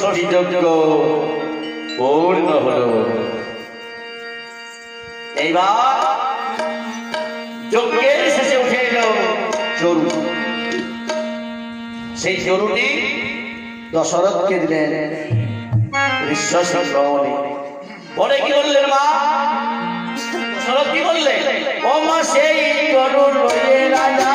ষষ্ঠী যজ্ঞ পূর্ণ হলো। এইবার যজ্ঞের শেষে উঠে এলো চরু সেই চরুটি দশরথকে দিলেন। বিশ্বাস পরে কি বললেন মা? দশরথ কি বললেন? ও মা, সেই গরুর রাজা।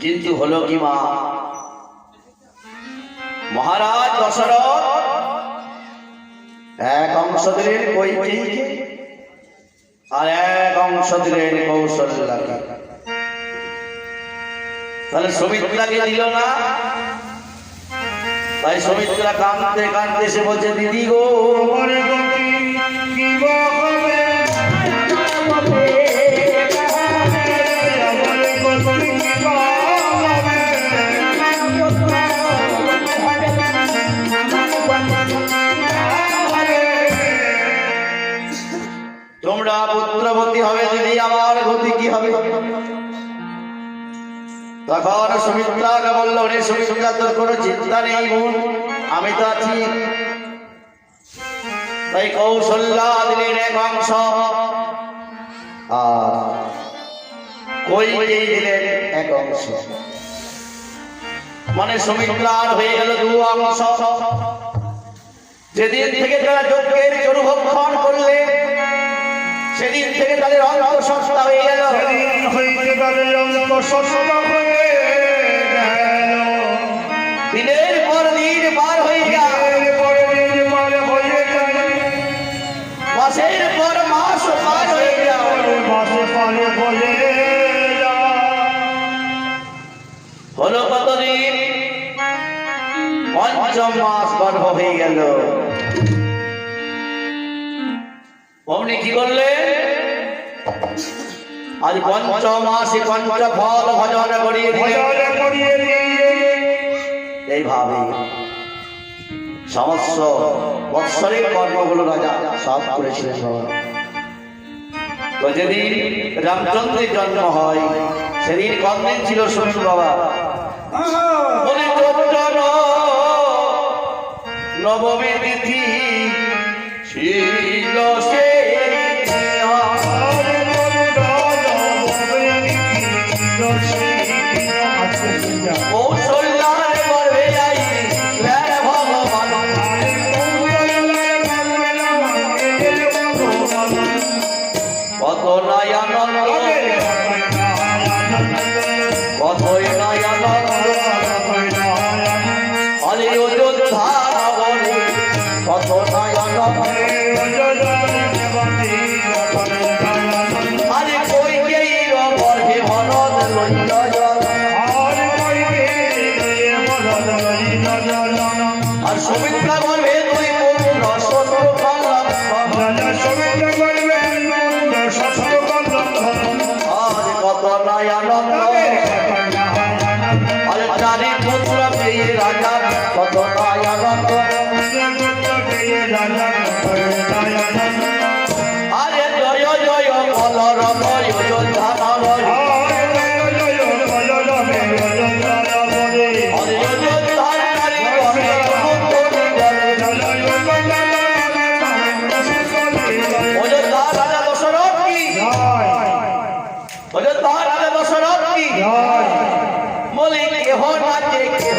কিন্তু হলো কি মা? মহারাজ দশরথ, এক অংশ দিলেন আর এক অংশ দিলেন কৌশল্যাকে তাহলে সুমিত্রাকে দিল না? তাই সুমিত্রা কাঁদতে কাঁদতে সে বলছে, দিদি গো তখন সুমিত্রাকে বলল, রে সুমিত্রা, তোর কোনো চিন্তা নেই বোন, আমি তো আছি। তাই কৌশল্যা দিলেন এক অংশ। আর কৈকেয়ী দিলেন এক অংশ? মানে সুমিত্রার হয়ে গেল দু অংশ। যেদিন থেকে তারা যজ্ঞের চরুভক্ষণ করলে সেদিন থেকে তাদের অঙ্গ সস্তা হয়ে গেল। দিনের পর দিন পার হয়ে যায় মাসের পর মাস পার হয়ে যায় হলো কতদিন? পঞ্চম মাস গর্ভ হয়ে গেল। অমনি কি করলেন আজ পঞ্চম মাসে পঞ্চ ফল ভজন করিয়ে এইভাবে সমস্ত বৎসরের কর্মগুলো রাজা সব করেছিলেন তো যেদিন রামচন্দ্রের জন্ম হয় সেদিন কতদিন ছিল শুনুন বাবা? নবমী তিথি আরে জয় জয় বলর জয় অযোধ্যা রাজা দশরথ কি? বলে কেহ নাচে কেহ